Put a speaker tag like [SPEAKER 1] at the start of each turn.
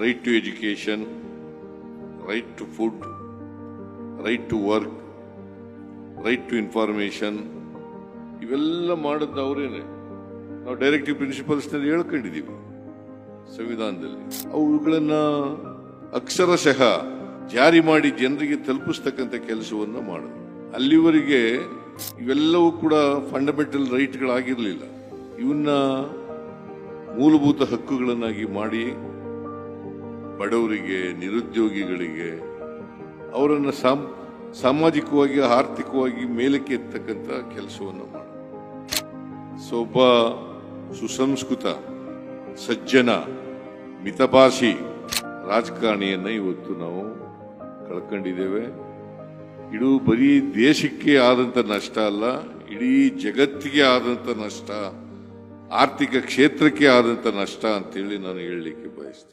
[SPEAKER 1] Right to education right to food right to work right to information ಇವೆಲ್ಲ ಮಾಡಿದ್ದು ಅವರೇನೆ. ನಾವು directive ಪ್ರಿನ್ಸಿಪಲ್ಸ್ನಲ್ಲಿ ಹೇಳ್ಕೊಂಡಿದ್ದೀವಿ ಸಂವಿಧಾನದಲ್ಲಿ. ಅವುಗಳನ್ನ ಅಕ್ಷರಶಃ ಜಾರಿ ಮಾಡಿ ಜನರಿಗೆ ತಲುಪಿಸ್ತಕ್ಕಂಥ ಕೆಲಸವನ್ನ ಮಾಡಿದ್ರು. ಅಲ್ಲಿವರೆಗೆ ಇವೆಲ್ಲವೂ ಕೂಡ ಫಂಡಮೆಂಟಲ್ ರೈಟ್ಗಳಾಗಿರಲಿಲ್ಲ ಇವನ್ನ ಮೂಲಭೂತ ಹಕ್ಕುಗಳನ್ನಾಗಿ ಮಾಡಿ ಬಡವರಿಗೆ, ನಿರುದ್ಯೋಗಿಗಳಿಗೆ, ಅವರನ್ನು ಸಾಮ್, ಸಾಮಾಜಿಕವಾಗಿ, ಆರ್ಥಿಕವಾಗಿ ಮೇಲಕ್ಕೆ ಎತ್ತಕ್ಕಂಥ ಕೆಲಸವನ್ನು ಮಾಡ. ಸೊ ಒಬ್ಬ ಸುಸಂಸ್ಕೃತ, ಸಜ್ಜನ, ಮಿತಭಾಷಿ ರಾಜಕಾರಣಿಯನ್ನು ಇವತ್ತು ನಾವು ಕಳ್ಕೊಂಡಿದ್ದೇವೆ. ಇದು ಬರೀ ದೇಶಕ್ಕೆ ಆದಂಥ ನಷ್ಟ ಅಲ್ಲ, ಇಡೀ ಜಗತ್ತಿಗೆ ಆದಂಥ ನಷ್ಟ, ಆರ್ಥಿಕ ಕ್ಷೇತ್ರಕ್ಕೆ ಆದಂಥ ನಷ್ಟ ಅಂತೇಳಿ ನಾನು ಹೇಳಲಿಕ್ಕೆ ಬಯಸ್ತೇನೆ.